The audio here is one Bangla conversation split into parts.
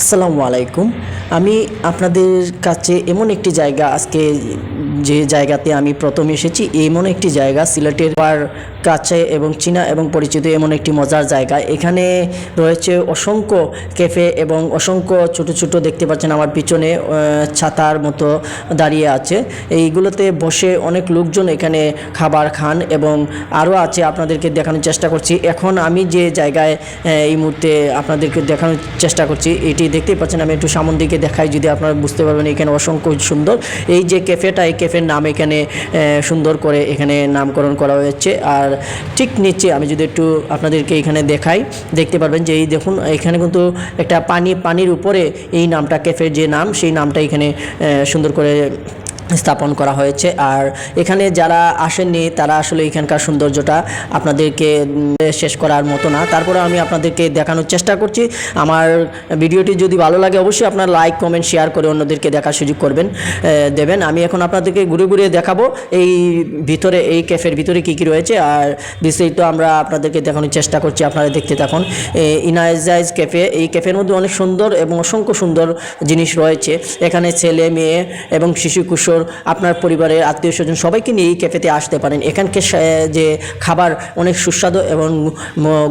আসসালামু আলাইকুম। আমি আপনাদের কাছে এমন একটি জায়গা, আজকে যে জায়গাতে আমি প্রথম এসেছি, এমন একটি জায়গা, সিলেটের পার কাছে এবং চীনা এবং পরিচিত এমন একটি মজার জায়গা। এখানে রয়েছে অসংখ্য ক্যাফে এবং অসংখ্য ছোট ছোট দেখতে পাচ্ছেন আমার পিছনে ছাতার মতো দাঁড়িয়ে আছে। এইগুলোতে বসে অনেক লোকজন এখানে খাবার খান এবং আরও আছে আপনাদেরকে দেখানোর চেষ্টা করছি। এখন আমি যে জায়গায় এই মুহূর্তে আপনাদেরকে দেখানোর চেষ্টা করছি, এটি দেখতেই পাচ্ছেন আমি একটু সামন দিকে দেখাই যদি আপনারা বুঝতে পারবেন এখানে অসংখ্য সুন্দর। এই যে ক্যাফেটা, এই ক্যাফের নাম এখানে সুন্দর করে এখানে নামকরণ করা হয়েছে। আর ঠিক নিচে আমি যদি একটু আপনাদেরকে এখানে দেখাই, দেখতে পারবেন যে এই দেখুন, এখানে কিন্তু একটা পানি, পানির উপরে এই নামটা, ক্যাফের যে নাম, সেই নামটা এখানে সুন্দর করে স্থাপন করা হয়েছে। আর এখানে যারা আসেননি, তারা আসলে এখানকার সৌন্দর্যটা আপনাদেরকে শেষ করার মতো না। তারপরে আমি আপনাদেরকে দেখানোর চেষ্টা করছি। আমার ভিডিওটি যদি ভালো লাগে, অবশ্যই আপনার লাইক, কমেন্ট, শেয়ার করে অন্যদেরকে দেখার সুযোগ করবেন দেবেন। আমি এখন আপনাদেরকে ঘুরে ঘুরে দেখাবো এই ভিতরে, এই ক্যাফের ভিতরে কি কি রয়েছে। আর বিস্তারিত আমরা আপনাদেরকে দেখানোর চেষ্টা করছি, আপনারা দেখতে থাকুন। ইনাইজাইজ ক্যাফে, এই ক্যাফের মধ্যে অনেক সুন্দর এবং অসংখ্য সুন্দর জিনিস রয়েছে। এখানে ছেলে, মেয়ে এবং শিশু কিশোর আপনার পরিবারের আত্মীয় স্বজন সবাইকে নিয়ে এই ক্যাফেতে আসতে পারেন। এখানকার যে খাবার অনেক সুস্বাদু এবং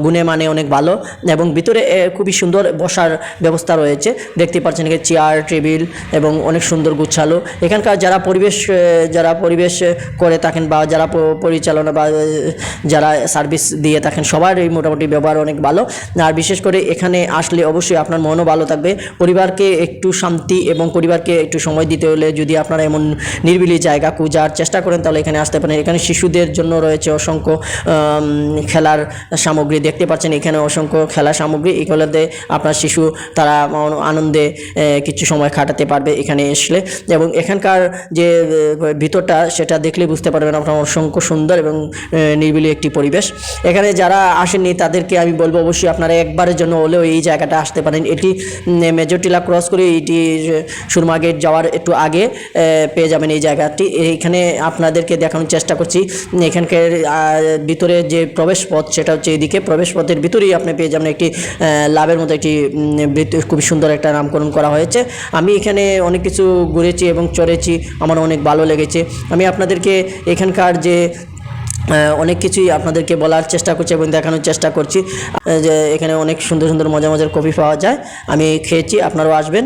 গুণে মানে অনেক ভালো এবং ভিতরে খুবই সুন্দর বসার ব্যবস্থা রয়েছে। দেখতে পাচ্ছেন এখানে চেয়ার, টেবিল এবং অনেক সুন্দর গুছালো। এখানকার যারা পরিবেশ যারা পরিবেশ করে থাকেন বা যারা পরিচালনা বা যারা সার্ভিস দিয়ে থাকেন সবার এই মোটামুটি ব্যবহার অনেক ভালো। আর বিশেষ করে এখানে আসলে অবশ্যই আপনার মনও ভালো থাকবে। পরিবারকে একটু শান্তি এবং পরিবারকে একটু সময় দিতে হলে যদি আপনারা এমন নিরিবিলি জায়গা খুঁজার চেষ্টা করেন, তাহলে এখানে আসতে পারেন। এখানে শিশুদের জন্য রয়েছে অসংখ্য খেলার সামগ্রী দেখতে পাচ্ছেন। এখানে অসংখ্য খেলার সামগ্রী। এগুলোতে আপনার শিশু, তারা আনন্দে কিছু সময় কাটাতে পারবে এখানে আসলে এবং এখানকার যে ভিতরটা, সেটা দেখলে বুঝতে পারবেন আপনার অসংখ্য সুন্দর এবং নিরিবিলি একটি পরিবেশ। এখানে যারা আসেননি, তাদেরকে আমি বলব অবশ্যই আপনারা একবারের জন্য হলেও এই জায়গাটা আসতে পারেন। এটি মেজর টিলা ক্রস করে, এটি সুরমা গেট যাওয়ার একটু আগে পেয়ে যাবেন এই জায়গাটি। এইখানে আপনাদেরকে দেখানোর চেষ্টা করছি, এখানকার ভিতরে যে প্রবেশ পথ সেটা হচ্ছে এদিকে। প্রবেশ পথের ভিতরেই আপনি পেয়ে যাবেন একটি লাভের মতো একটি খুবই সুন্দর একটা নামকরণ করা হয়েছে। আমি এখানে অনেক কিছু ঘুরেছি এবং চড়েছি আমার অনেক ভালো লেগেছে। আমি আপনাদেরকে এখানকার যে অনেক কিছুই আপনাদেরকে বলার চেষ্টা করছি এবং দেখানোর চেষ্টা করছি যে এখানে অনেক সুন্দর সুন্দর মজার মজার কফি পাওয়া যায়। আমি খেয়েছি, আপনারাও আসবেন।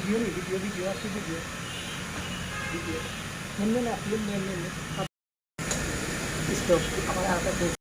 ভিডিও নি ভিডিও ভিডিও আসছে ভিডিও ভিডিও নেন নেন আপনি নেন নেন স্টপ আমার আরেকটা